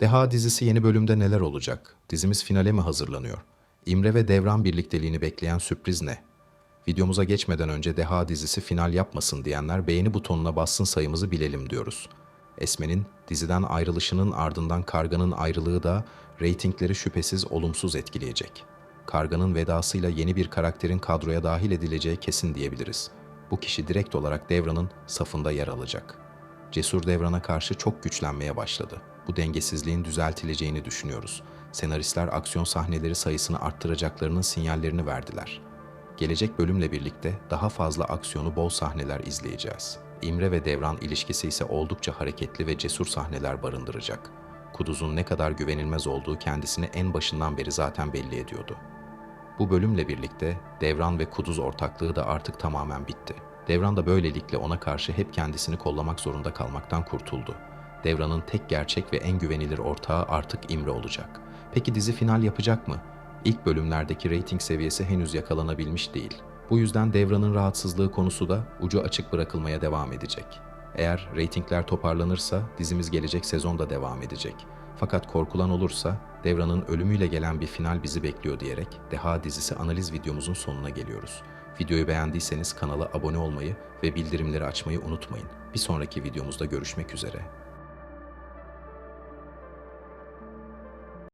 Deha dizisi yeni bölümde neler olacak? Dizimiz finale mi hazırlanıyor? İmre ve Devran birlikteliğini bekleyen sürpriz ne? Videomuza geçmeden önce Deha dizisi final yapmasın diyenler beğeni butonuna bassın sayımızı bilelim diyoruz. Esmen'in diziden ayrılışının ardından Karga'nın ayrılığı da reytingleri şüphesiz olumsuz etkileyecek. Karga'nın vedasıyla yeni bir karakterin kadroya dahil edileceği kesin diyebiliriz. Bu kişi direkt olarak Devran'ın safında yer alacak. Cesur Devran'a karşı çok güçlenmeye başladı. Bu dengesizliğin düzeltileceğini düşünüyoruz. Senaristler aksiyon sahneleri sayısını arttıracaklarının sinyallerini verdiler. Gelecek bölümle birlikte daha fazla aksiyonu bol sahneler izleyeceğiz. İmre ve Devran ilişkisi ise oldukça hareketli ve cesur sahneler barındıracak. Kuduz'un ne kadar güvenilmez olduğu kendisini en başından beri zaten belli ediyordu. Bu bölümle birlikte Devran ve Kuduz ortaklığı da artık tamamen bitti. Devran da böylelikle ona karşı hep kendisini kollamak zorunda kalmaktan kurtuldu. Devran'ın tek gerçek ve en güvenilir ortağı artık İmre olacak. Peki dizi final yapacak mı? İlk bölümlerdeki reyting seviyesi henüz yakalanabilmiş değil. Bu yüzden Devran'ın rahatsızlığı konusu da ucu açık bırakılmaya devam edecek. Eğer reytingler toparlanırsa dizimiz gelecek sezonda devam edecek. Fakat korkulan olursa Devran'ın ölümüyle gelen bir final bizi bekliyor diyerek Deha dizisi analiz videomuzun sonuna geliyoruz. Videoyu beğendiyseniz kanala abone olmayı ve bildirimleri açmayı unutmayın. Bir sonraki videomuzda görüşmek üzere.